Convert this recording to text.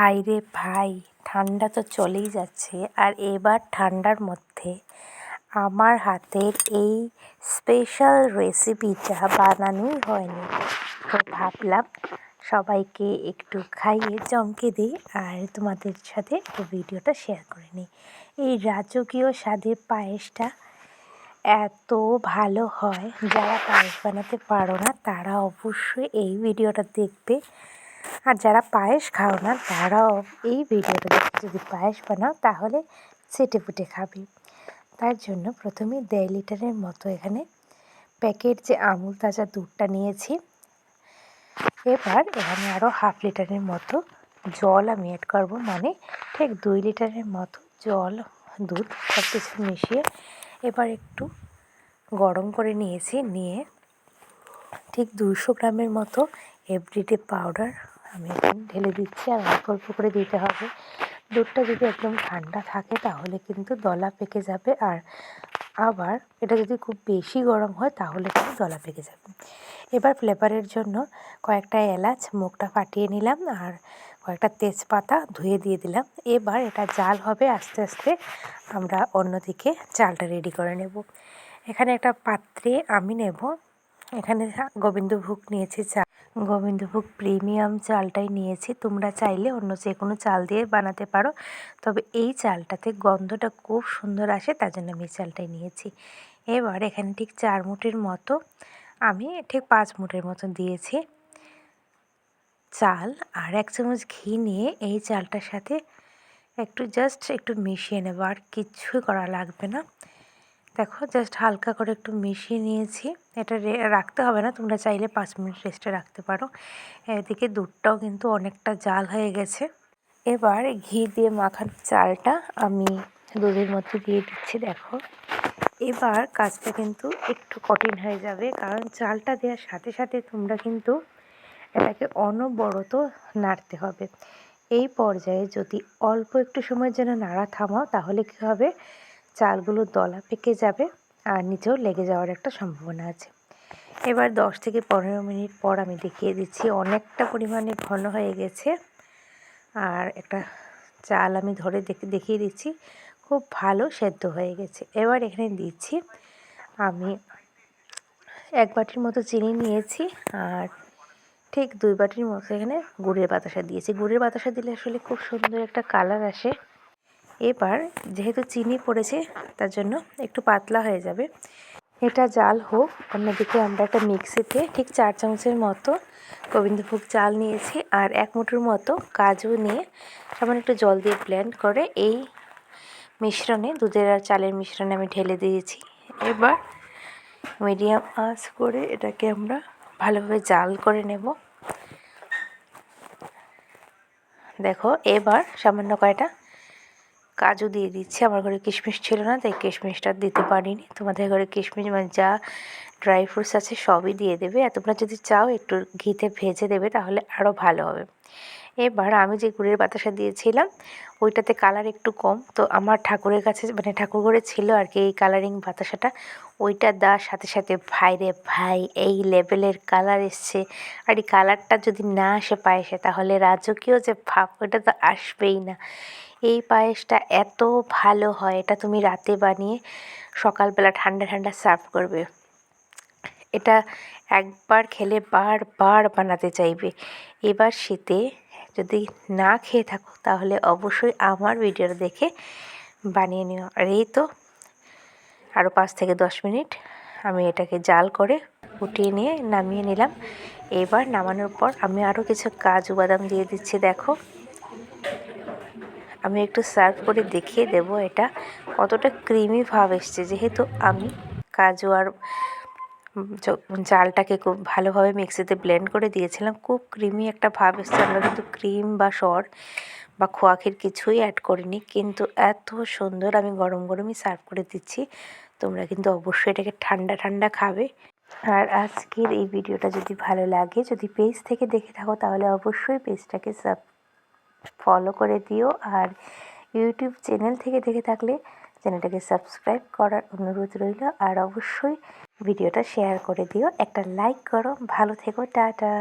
ভাই রে ভাই, ঠান্ডা তো চলেই যাচ্ছে। আর এবার ঠান্ডার মধ্যে আমার হাতের এই স্পেশাল রেসিপিটা বানানোই হয়নি। তো ভাবলাম সবাইকে একটু খাইয়ে চমকে দিই আর তোমাদের সাথে ভিডিওটা শেয়ার করে নিই। এই রাজকীয় স্বাদের পায়েসটা এত ভালো হয়, যারা পায়েস বানাতে পারো না, তারা অবশ্যই এই ভিডিওটা দেখবে। আর যারা পায়েস খাও না, তারাও এই ভিডিওটা দেখে যদি পায়েস বানাও, তাহলে চেটে ফুটে খাবে। তার জন্য প্রথমে দেড় লিটারের মতো এখানে প্যাকেট যে আমুল তাজা দুধটা নিয়েছি, এবার এখানে আরও হাফ লিটারের মতো জল আমি অ্যাড করব। মানে ঠিক দুই লিটারের মতো জল, দুধ সব কিছু মিশিয়ে এবার একটু গরম করে নিয়েছি। নিয়ে ঠিক দুশো গ্রামের মতো এভরিডে পাউডার আমি এখন ঢেলে দিচ্ছি আর অল্প অল্প করে দিতে হবে। দুধটা যদি একদম ঠান্ডা থাকে তাহলে কিন্তু দলা পেকে যাবে আর আবার এটা যদি খুব বেশি গরম হয় তাহলে কিন্তু দলা পেকে যাবে। এবার ফ্লেভারের জন্য কয়েকটা এলাচ মুখটা ফাটিয়ে নিলাম আর কয়েকটা তেজপাতা ধুয়ে দিয়ে দিলাম। এবার এটা জাল হবে আস্তে আস্তে আমরা অন্যদিকে চালটা রেডি করে নেব। এখানে একটা পাত্রে আমি নেব। এখানে গোবিন্দভোগ নিয়েছি চা গোবিন্দভোগ প্রিমিয়াম চালটাই নিয়েছি। তোমরা চাইলে অন্য যে কোনো চাল দিয়ে বানাতে পারো। তবে এই চালটাতে গন্ধটা খুব সুন্দর আসে, তার জন্য আমি চালটাই নিয়েছি। এবার এখানে ঠিক চার মুটের মতো, আমি ঠিক পাঁচ মুটের মতো দিয়েছি চাল। আর এক চামচ ঘি নিয়ে এই চালটার সাথে একটু জাস্ট একটু মিশিয়ে নেব, আর কিচ্ছুই করা লাগবে না। দেখো জাস্ট হালকা করে একটু মিশিয়ে নিয়েছি। এটা রাখতে হবে না, তোমরা চাইলে পাঁচ মিনিট রেস্টে রাখতে পারো। এদিকে দুধটাও কিন্তু অনেকটা জাল হয়ে গেছে। এবার ঘি দিয়ে মাখানো চালটা আমি দুধের মধ্যে দিয়ে দিচ্ছি, দেখো। এবার কাজটা কিন্তু একটু কঠিন হয়ে যাবে, কারণ চালটা দেওয়ার সাথে সাথে তোমরা কিন্তু এটাকে অনবরত নাড়তে হবে। এই পর্যায়ে যদি অল্প একটু সময়ের জন্য নাড়া থামাও, তাহলে কী হবে? চালগুলো দলা পেকে যাবে আর নিচেও লেগে যাওয়ার একটা সম্ভাবনা আছে। এবার দশ থেকে পনেরো মিনিট পর আমি দেখিয়ে দিচ্ছি অনেকটা পরিমাণে ঘন হয়ে গেছে। আর একটা চাল আমি ধরে দেখে, দেখিয়ে দিচ্ছি খুব ভালো সেদ্ধ হয়ে গেছে। এবার এখানে দিচ্ছি আমি এক বাটির মতো চিনি নিয়েছি আর ঠিক দুই বাটির মতো এখানে গুড়ের বাতাসা দিয়েছি। গুড়ের বাতাসা দিলে আসলে খুব সুন্দর একটা কালার আসে। এবার যেহেতু চিনি পড়েছে, তার জন্য একটু পাতলা হয়ে যাবে। এটা জাল হোক, অন্যদিকে আমরা একটা মিক্সিতে ঠিক চার চামচের মতো গোবিন্দভোগ চাল নিয়েছি আর এক মুঠোর মতো কাজু নিয়ে সামান্য একটু জল দিয়ে ব্লেন্ড করে এই মিশ্রণে, দুধের আর চালের মিশ্রণে আমি ঢেলে দিয়েছি। এবার মিডিয়াম আঁচ করে এটাকে আমরা ভালোভাবে জাল করে নেব। দেখো, এবার সামান্য কয়টা কাজু দিয়ে দিচ্ছি। আমার ঘরে কিশমিশ ছিল না, তাই কিশমিশটা দিতে পারিনি। তোমাদের ঘরে কিশমিশ মানে যা ড্রাই ফ্রুটস আছে সবই দিয়ে দেবে। আর তোমরা যদি চাও একটু ঘিতে ভেজে দেবে, তাহলে আরও ভালো হবে। এবার আমি যে গুড়ের বাতাসা দিয়েছিলাম, ওইটাতে কালার একটু কম। তো আমার ঠাকুরের কাছে মানে ঠাকুর ঘরে ছিল আর কি এই কালারিং বাতাসাটা, ওইটা দেওয়ার সাথে সাথে, ভাই রে ভাই, এই লেভেলের কালার এসছে। আর এই কালারটা যদি না আসে পায়েসে, তাহলে রাজকীয় যে ভাব ওইটা তো আসবেই না। এই পায়েসটা এত ভালো হয়, এটা তুমি রাতে বানিয়ে সকালবেলা ঠান্ডা ঠান্ডা সার্ভ করবে। এটা একবার খেলে বারবার বানাতে চাইবে। এবার শীতে যদি না খেয়ে থাকো, তাহলে অবশ্যই আমার ভিডিওটা দেখে বানিয়ে নিও। আর এই তো আরও পাঁচ থেকে দশ মিনিট আমি এটাকে জাল করে ফুটিয়ে নিয়ে নামিয়ে নিলাম। এবার নামানোর পর আমি আরও কিছু কাজু বাদাম দিয়ে দিচ্ছি, দেখো। আমি একটু সার্ভ করে দেখিয়ে দেব এটা। কতটা ক্রিমি ভাব এসছে, যেহেতু আমি কাজু আর চালটাকে খুব ভালোভাবে মিক্সিতে ব্লেন্ড করে দিয়েছিলাম। খুব ক্রিমি একটা ভাব এসছে। আমরা কিন্তু ক্রিম বা সর বা খোয়াখির কিছুই অ্যাড করিনি। কিন্তু এত সুন্দর আমি গরম গরমই সার্ভ করে দিচ্ছি। তোমরা কিন্তু অবশ্যই এটাকে ঠান্ডা ঠান্ডা খাবে। আর আজকের এই ভিডিওটা যদি ভালো লাগে, যদি পেজ থেকে দেখে থাকো, তাহলে অবশ্যই পেজটাকে সাব ফলো করে দিও। আর ইউটিউব চ্যানেল থেকে দেখে থাকলে চ্যানেলটাকে সাবস্ক্রাইব করার অনুরোধ রইল। আর অবশ্যই ভিডিওটা শেয়ার করে দিও। একটা লাইক করো। ভালো থেকো। টাটা।